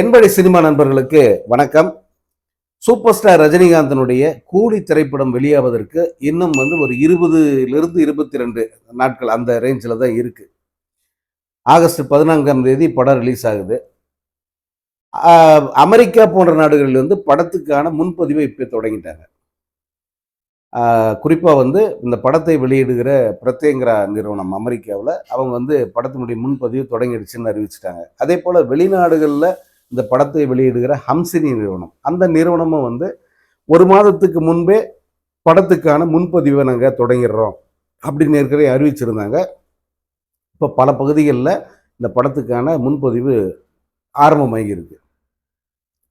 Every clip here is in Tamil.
என்படி சினிமா நண்பர்களுக்கு வணக்கம். சூப்பர் ஸ்டார் ரஜினிகாந்தனுடைய கூலி திரைப்படம் வெளியாவதற்கு இன்னும் வந்து ஒரு இருபதுலேருந்து இருபத்தி ரெண்டு நாட்கள் அந்த ரேஞ்சில் தான் இருக்கு. ஆகஸ்ட் பதினான்காம் தேதி படம் ரிலீஸ் ஆகுது. அமெரிக்கா போன்ற நாடுகளில் வந்து படத்துக்கான முன்பதிவை இப்போ தொடங்கிட்டாங்க. குறிப்பாக வந்து இந்த படத்தை வெளியிடுகிற பிரத்யங்கரா நிறுவனம் அமெரிக்காவில் அவங்க வந்து படத்தினுடைய முன்பதிவு தொடங்கிடுச்சுன்னு அறிவிச்சிட்டாங்க. அதே போல் வெளிநாடுகளில் இந்த படத்தை வெளியிடுகிற ஹம்சினி நிறுவனம். அந்த நிறுவனமும் வந்து ஒரு மாதத்துக்கு முன்பே படத்துக்கான முன்பதிவை நாங்கள் தொடங்கிடுறோம் அப்படின்னு ஏற்கனவே அறிவிச்சிருந்தாங்க. இப்போ பல பகுதிகளில் இந்த படத்துக்கான முன்பதிவு ஆரம்பமாகியிருக்கு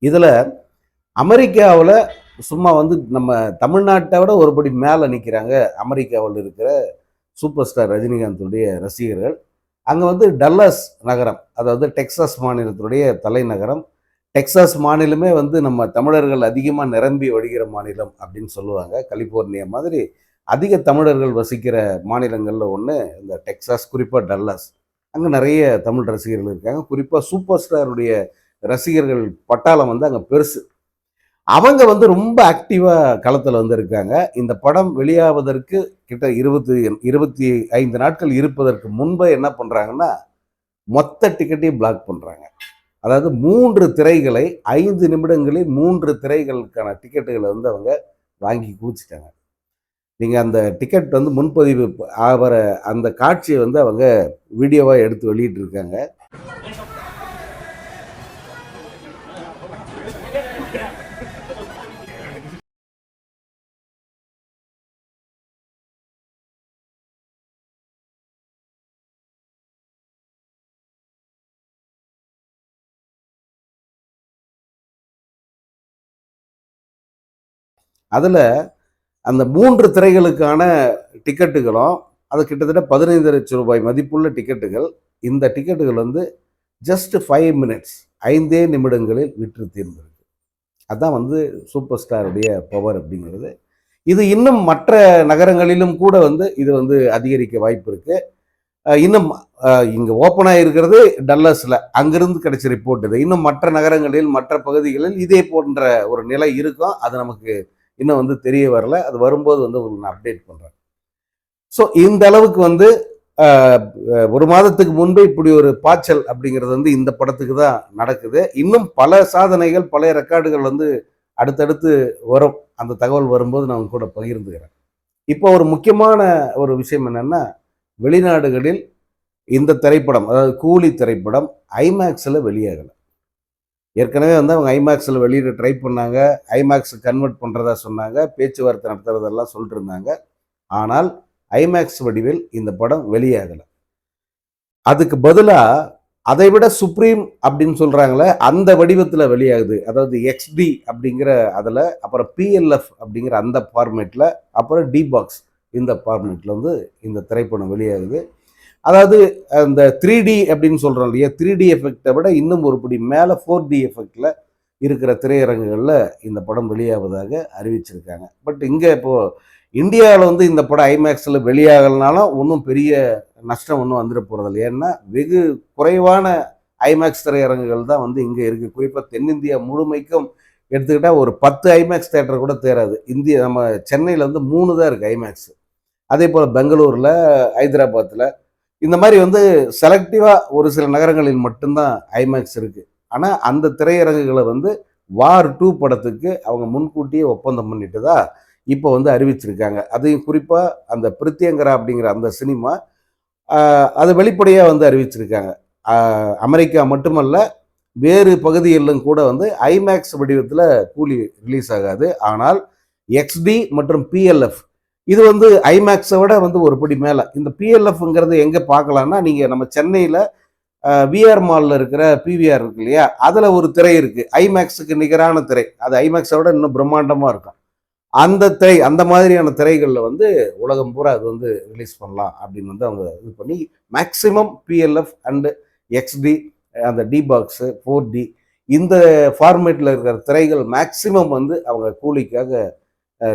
இதில் அமெரிக்காவில் சும்மா வந்து நம்ம தமிழ்நாட்டை விட ஒருபடி மேலே நிற்கிறாங்க அமெரிக்காவில் இருக்கிற சூப்பர் ஸ்டார் ரஜினிகாந்துடைய ரசிகர்கள். அங்கே வந்து டல்லஸ் நகரம் அதாவது டெக்சாஸ் மாநிலத்துடைய தலைநகரம். டெக்சாஸ் மாநிலமே வந்து நம்ம தமிழர்கள் அதிகமாக நிரம்பி வழிகிற மாநிலம் அப்படின்னு சொல்லுவாங்க. கலிஃபோர்னியா மாதிரி அதிக தமிழர்கள் வசிக்கிற மாநிலங்களில் ஒன்று இந்த டெக்சாஸ் குறிப்பாக டல்லாஸ். அங்கே நிறைய தமிழ் ரசிகர்கள் இருக்காங்க. குறிப்பாக சூப்பர் ஸ்டாருடைய ரசிகர்கள் பட்டாளம் வந்து அங்கே பெருசு. அவங்க வந்து ரொம்ப ஆக்டிவாக களத்தில் வந்து இருக்காங்க. இந்த படம் வெளியாவதற்கு கிட்ட இருபத்தி இருபத்தி ஐந்து நாட்கள் இருப்பதற்கு முன்பே என்ன பண்ணுறாங்கன்னா மொத்த டிக்கெட்டையும் பிளாக் பண்ணுறாங்க அதாவது மூன்று திரைகளை ஐந்து நிமிடங்களில் மூன்று திரைகளுக்கான டிக்கெட்டுகளை வந்து அவங்க வாங்கி குவிச்சிட்டாங்க. நீங்கள் அந்த டிக்கெட் வந்து முன்பதிவு ஆகிற அந்த காட்சியை வந்து அவங்க வீடியோவாக எடுத்து வெளியிட்டிருக்காங்க. அதில் அந்த மூன்று திரைகளுக்கான டிக்கெட்டுகளும் அது கிட்டத்தட்ட பதினைந்து லட்சம் ரூபாய் மதிப்புள்ள டிக்கெட்டுகள். இந்த டிக்கெட்டுகள் வந்து ஜஸ்ட் ஃபைவ் மினிட்ஸ் ஐந்தே நிமிடங்களில் விற்று தீர்ந்திருக்கு. அதுதான் வந்து சூப்பர் ஸ்டாருடைய பவர் அப்படிங்கிறது. இது இன்னும் மற்ற நகரங்களிலும் கூட வந்து இது வந்து அதிகரிக்க வாய்ப்பு இருக்குது இன்னும் இங்கே ஓப்பன் ஆகிருக்கிறது டல்லஸில். அங்கிருந்து கிடைச்ச ரிப்போர்ட் இது. இன்னும் மற்ற நகரங்களில் மற்ற பகுதிகளில் இதே போன்ற ஒரு நிலை இருக்கும். அது நமக்கு இன்னும் வந்து தெரிய வரல. அது வரும்போது வந்து உங்களுக்கு நான் அப்டேட் பண்ணுறேன் ஸோ இந்த அளவுக்கு வந்து ஒரு மாதத்துக்கு முன்பே இப்படி ஒரு பாய்ச்சல் அப்படிங்கிறது வந்து இந்த படத்துக்கு தான் நடக்குது. இன்னும் பல சாதனைகள் பழைய ரெக்கார்டுகள் வந்து அடுத்தடுத்து வரும். அந்த தகவல் வரும்போது நான் கூட பகிர்ந்துக்கிறேன். இப்போ ஒரு முக்கியமான ஒரு விஷயம் என்னென்னா வெளிநாடுகளில் இந்த திரைப்படம் அதாவது கூலி திரைப்படம் ஐமேக்ஸில் வெளியாகலை. ஏற்கனவே வந்து அவங்க ஐமேக்ஸில் வெளியிட ட்ரை பண்ணாங்க. ஐமேக்ஸ் கன்வெர்ட் பண்ணுறதா சொன்னாங்க. பேச்சுவார்த்தை நடத்துறதெல்லாம் சொல்லிட்டு இருந்தாங்க ஆனால் ஐமேக்ஸ் வடிவில் இந்த படம் வெளியாகலை. அதுக்கு பதிலாக அதை விட சுப்ரீம் அப்படின்னு சொல்கிறாங்களே அந்த வடிவத்தில் வெளியாகுது. அதாவது எக்ஸ்டி அப்படிங்கிற அதில் அப்புறம் பிஎல்எஃப் அப்படிங்கிற அந்த ஃபார்மேட்டில் அப்புறம் டி பாக்ஸ் இந்த ஃபார்மேட்டில் வந்து இந்த திரைப்படம் வெளியாகுது. அதாவது அந்த த்ரீ டி அப்படின்னு சொல்கிறோம் இல்லையா? த்ரீ டி எஃபெக்டை விட இன்னும் ஒரு படி மேலே ஃபோர் டி எஃபெக்டில் இருக்கிற திரையரங்குகளில் இந்த படம் வெளியாவதாக அறிவிச்சிருக்காங்க. பட் இங்கே இப்போது இந்தியாவில் வந்து இந்த படம் ஐமேக்ஸில் வெளியாகலனாலும் ஒன்றும் பெரிய நஷ்டம் ஒன்றும் வந்துட போகிறதில்ல ஏன்னா வெகு குறைவான ஐமேக்ஸ் திரையரங்குகள் தான் வந்து இங்கே இருக்குது குறிப்பாக தென்னிந்தியா முழுமைக்கும் எடுத்துக்கிட்டால் ஒரு பத்து ஐமேக்ஸ் தேட்டர் கூட தேராது. இந்திய நம்ம சென்னையில் வந்து மூணு தான் இருக்குது ஐமேக்ஸ் அதே போல் பெங்களூரில் ஹைதராபாத்தில் இந்த மாதிரி வந்து செலக்டிவாக ஒரு சில நகரங்களில் மட்டும்தான் ஐமேக்ஸ் இருக்குது ஆனால் அந்த திரையரங்குகளை வந்து வார் டூ படத்துக்கு அவங்க முன்கூட்டியே ஒப்பந்தம் பண்ணிட்டு தான் இப்போ வந்து அறிவிச்சிருக்காங்க. அதையும் குறிப்பாக அந்த பிரித்தியங்கரா அப்படிங்கிற அந்த சினிமா அது வெளிப்படையாக வந்து அறிவிச்சிருக்காங்க. அமெரிக்கா மட்டுமல்ல வேறு பகுதிகளிலும் கூட வந்து ஐமேக்ஸ் வடிவத்தில் கூலி ரிலீஸ் ஆகாது. ஆனால் எக்ஸ்டி மற்றும் பிஎல்எஃப் இது வந்து ஐமேக்ஸை விட வந்து ஒரு படி மேலே. இந்த பிஎல்எஃப்ங்கிறது எங்கே பார்க்கலாம்னா நீங்கள் நம்ம சென்னையில் விஆர் மாலில் இருக்கிற பிவிஆர் இருக்கு இல்லையா? அதில் ஒரு திரை இருக்குது ஐமேக்ஸுக்கு நிகரான திரை. அது ஐமேக்ஸை விட இன்னும் பிரம்மாண்டமாக இருக்கும். அந்த திரை அந்த மாதிரியான திரைகளில் வந்து உலகம் பூரா அது வந்து ரிலீஸ் பண்ணலாம் அப்படின்னு வந்து அவங்க இது பண்ணி மேக்ஸிமம் பிஎல்எஃப் அண்டு எக்ஸ்டி அந்த டி பாக்ஸு ஃபோர் டி இந்த ஃபார்மேட்டில் இருக்கிற திரைகள் மேக்ஸிமம் வந்து அவங்க கூலிக்காக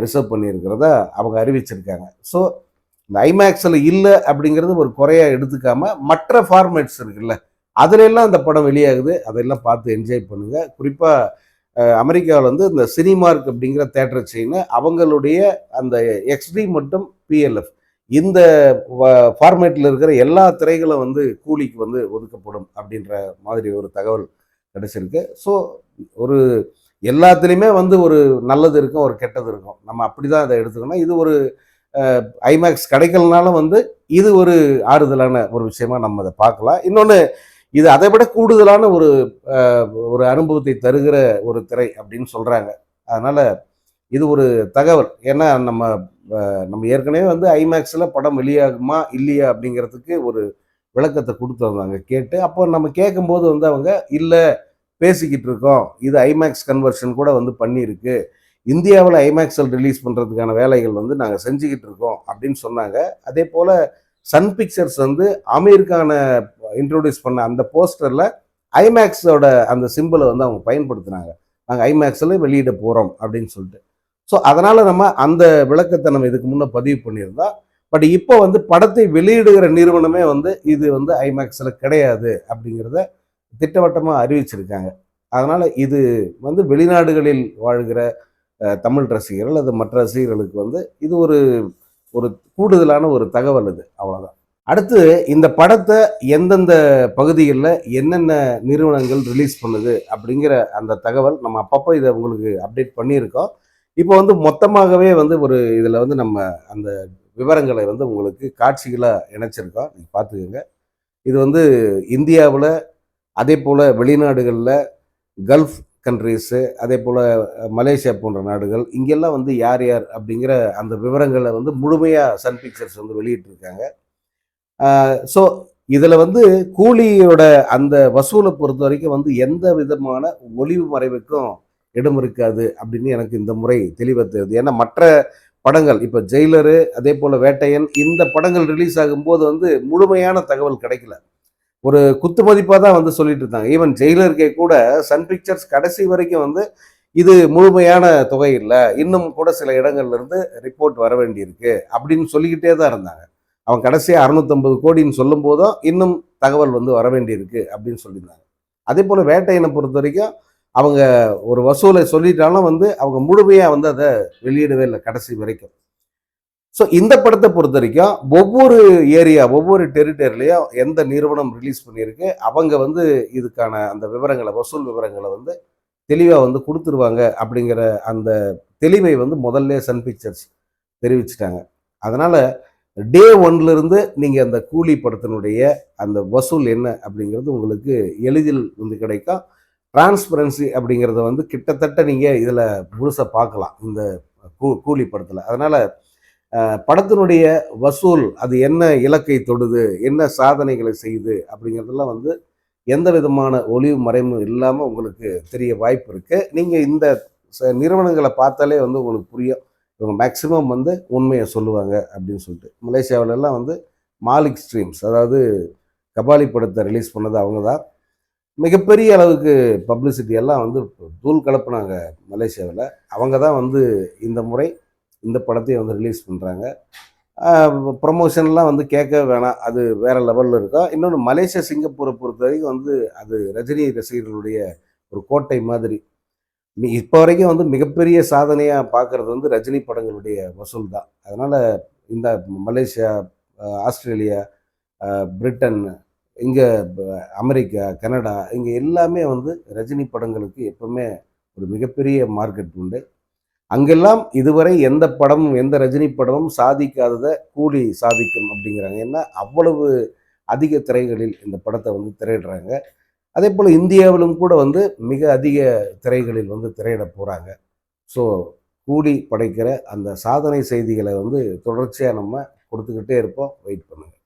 ரிசர்வ் பண்ணியிருக்கிறத அவங்க அறிவிச்சிருக்காங்க. ஸோ இந்த ஐமேக்ஸில் இல்லை அப்படிங்கிறது ஒரு குறையாக எடுத்துக்காமல் மற்ற ஃபார்மேட்ஸ் இருக்குல்ல அதிலெல்லாம் அந்த இந்த படம் வெளியாகுது. அதெல்லாம் பார்த்து என்ஜாய் பண்ணுங்கள் குறிப்பாக அமெரிக்காவில் வந்து இந்த சினிமார்க் அப்படிங்கிற தேட்டர் செயின் அவங்களுடைய அந்த எக்ஸ்டி மற்றும் பிஎல்எஃப் இந்த ஃபார்மேட்டில் இருக்கிற எல்லா திரைகளும் வந்து கூலிக்கு வந்து ஒதுக்கப்படும் அப்படின்ற மாதிரி ஒரு தகவல் கிடைச்சிருக்கு. ஸோ ஒரு எல்லாத்துலேயுமே வந்து ஒரு நல்லது இருக்கும் ஒரு கெட்டது இருக்கும். நம்ம அப்படி தான் அதை எடுத்துக்கணும். இது ஒரு ஐமேக்ஸ் கிடைக்கலனாலும் வந்து இது ஒரு ஆறுதலான ஒரு விஷயமா நம்ம அதை பார்க்கலாம். இன்னொன்று இது அதை விட கூடுதலான ஒரு ஒரு அனுபவத்தை தருகிற ஒரு திரை அப்படின்னு சொல்கிறாங்க அதனால் இது ஒரு தகவல். ஏன்னா நம்ம நம்ம ஏற்கனவே வந்து ஐமேக்ஸில் படம் வெளியாகுமா இல்லையா அப்படிங்கிறதுக்கு ஒரு விளக்கத்தை கொடுத்துருந்தாங்க கேட்டு. அப்போ நம்ம கேட்கும்போது வந்து அவங்க இல்லை பேசிக்கிட்டு இருக்கோம் இது ஐமேக்ஸ் கன்வர்ஷன் கூட வந்து பண்ணியிருக்கு. இந்தியாவில் ஐமேக்ஸில் ரிலீஸ் பண்ணுறதுக்கான வேலைகள் வந்து நாங்கள் செஞ்சுக்கிட்டு இருக்கோம் அப்படின்னு சொன்னாங்க. அதே போல் சன் பிக்சர்ஸ் வந்து அமீர்கானை இன்ட்ரோடியூஸ் பண்ண அந்த போஸ்டரில் ஐமேக்ஸோட அந்த சிம்பிளை வந்து அவங்க பயன்படுத்தினாங்க. நாங்கள் ஐமேக்ஸில் வெளியிட போகிறோம் அப்படின்னு சொல்லிட்டு. ஸோ அதனால் நம்ம அந்த விளக்கத்தை நம்ம இதுக்கு முன்னே பதிவு பண்ணியிருந்தோம் பட் இப்போ வந்து படத்தை வெளியிடுகிற நிறுவனமே வந்து இது வந்து ஐமேக்ஸில் கிடையாது அப்படிங்கிறத திட்டவட்டமாக அறிவிச்சிருக்காங்க. அதனால் இது வந்து வெளிநாடுகளில் வாழ்கிற தமிழ் ரசிகர்கள் அல்லது மற்ற ரசிகர்களுக்கு வந்து இது ஒரு ஒரு கூடுதலான ஒரு தகவல் இது. அவ்வளோதான் அடுத்து இந்த படத்தை எந்தெந்த பகுதிகளில் என்னென்ன நிறுவனங்கள் ரிலீஸ் பண்ணுது அப்படிங்கிற அந்த தகவல் நம்ம அப்பப்போ இதை உங்களுக்கு அப்டேட் பண்ணியிருக்கோம். இப்போ வந்து மொத்தமாகவே வந்து ஒரு இதில் வந்து நம்ம அந்த விவரங்களை வந்து உங்களுக்கு காட்சிகளாக இணைச்சிருக்கோம். நீங்கள் பார்த்துக்கோங்க. இது வந்து இந்தியாவில் அதே போல் வெளிநாடுகளில் கல்ஃப் கண்ட்ரீஸு அதே போல் மலேசியா போன்ற நாடுகள் இங்கெல்லாம் வந்து யார் யார் அப்படிங்கிற அந்த விவரங்களை வந்து முழுமையாக சன் பிக்சர்ஸ் வந்து வெளியிட்டிருக்காங்க. ஸோ இதில் வந்து கூலியோட அந்த வசூலை பொறுத்த வரைக்கும் வந்து எந்த விதமான ஒளிவு மறைவுக்கும் இடம் இருக்காது அப்படின்னு எனக்கு இந்த முறை தெளிவாக தெரியுது. ஏன்னா மற்ற படங்கள் இப்போ ஜெயிலரு அதே போல் வேட்டையன் இந்த படங்கள் ரிலீஸ் ஆகும்போது வந்து முழுமையான தகவல் கிடைக்கல. ஒரு குத்து மதிப்பாக தான் வந்து சொல்லிட்டு இருந்தாங்க. ஈவன் ஜெயிலருக்கே கூட சன் பிக்சர்ஸ் கடைசி வரைக்கும் வந்து இது முழுமையான தொகை இல்லை. இன்னும் கூட சில இடங்கள்ல இருந்து ரிப்போர்ட் வர வேண்டியிருக்கு அப்படின்னு சொல்லிக்கிட்டே தான் இருந்தாங்க. அவன் கடைசியாக அறுநூத்தம்பது கோடின்னு சொல்லும் போதும் இன்னும் தகவல் வந்து வர வேண்டியிருக்கு அப்படின்னு சொல்லியிருந்தாங்க. அதே போல் வேட்டையினை பொறுத்த வரைக்கும் அவங்க ஒரு வசூலை சொல்லிட்டாலும் வந்து அவங்க முழுமையாக வந்து அதை வெளியிடவே இல்லை கடைசி வரைக்கும். ஸோ இந்த படத்தை பொறுத்த வரைக்கும் ஒவ்வொரு ஏரியா ஒவ்வொரு டெரிட்டரிலையும் எந்த நிறுவனம் ரிலீஸ் பண்ணியிருக்கு அவங்க வந்து இதுக்கான அந்த விவரங்களை வசூல் விவரங்களை வந்து தெளிவாக வந்து கொடுத்துருவாங்க அப்படிங்கிற அந்த தெளிவை வந்து முதல்ல சன் பிக்சர்ஸ் தெரிவிச்சிட்டாங்க. அதனால் டே ஒன்லேருந்து நீங்கள் அந்த கூலி படத்தினுடைய அந்த வசூல் என்ன அப்படிங்கிறது உங்களுக்கு எளிதில் வந்து கிடைக்கும். டிரான்ஸ்பரன்சி அப்படிங்கிறத வந்து கிட்டத்தட்ட நீங்கள் இதில் முழுசாக பார்க்கலாம் இந்த கூ கூலி படத்தில். அதனால் படத்தினுடைய வசூல் அது என்ன இலக்கை தொடுது என்ன சாதனைகளை செய்யுது அப்படிங்கிறதெல்லாம் வந்து எந்த விதமான ஒளிவு மறைமும் இல்லாமல் உங்களுக்கு தெரிய வாய்ப்பு இருக்குது நீங்கள் இந்த ச- நிறுவனங்களை பார்த்தாலே வந்து உங்களுக்கு புரியும். இவங்க மேக்சிமம் வந்து உண்மையை சொல்லுவாங்க அப்படின்னு சொல்லிட்டு. மலேசியாவிலெல்லாம் வந்து மாலிக் ஸ்ட்ரீம்ஸ் அதாவது கபாலி படத்தை ரிலீஸ் பண்ணது அவங்க தான். மிகப்பெரிய அளவுக்கு பப்ளிசிட்டி எல்லாம் வந்து தூள் கலப்புனாங்க மலேசியாவில். அவங்க தான் வந்து இந்த முறை இந்த படத்தை வந்து ரிலீஸ் பண்ணுறாங்க ப்ரொமோஷன்லாம் வந்து கேட்க வேணாம். அது வேறு லெவலில் இருக்கா? இன்னொன்று மலேசியா சிங்கப்பூரை பொறுத்த வரைக்கும் வந்து அது ரஜினி ரசிகர்களுடைய ஒரு கோட்டை மாதிரி. இப்போ வரைக்கும் வந்து மிகப்பெரிய சாதனையாக பார்க்குறது வந்து ரஜினி படங்களுடைய வசூல் தான் அதனால் இந்த மலேசியா ஆஸ்திரேலியா பிரிட்டன் இங்கே அமெரிக்கா கனடா இங்கே எல்லாமே வந்து ரஜினி படங்களுக்கு எப்பவுமே ஒரு மிகப்பெரிய மார்க்கெட் உண்டு. அங்கெல்லாம் இதுவரை எந்த படமும் எந்த ரஜினி படமும் சாதிக்காததை கூலி சாதிக்கும் அப்படிங்கிறாங்க. ஏன்னா அவ்வளவு அதிக திரைகளில் இந்த படத்தை வந்து திரையிடுறாங்க. அதே போல் இந்தியாவிலும் கூட வந்து மிக அதிக திரைகளில் வந்து திரையிட போகிறாங்க ஸோ கூலி படைக்கிற அந்த சாதனை செய்திகளை வந்து தொடர்ச்சியாக நம்ம கொடுத்துக்கிட்டே இருப்போம். வெயிட் பண்ணுங்கள்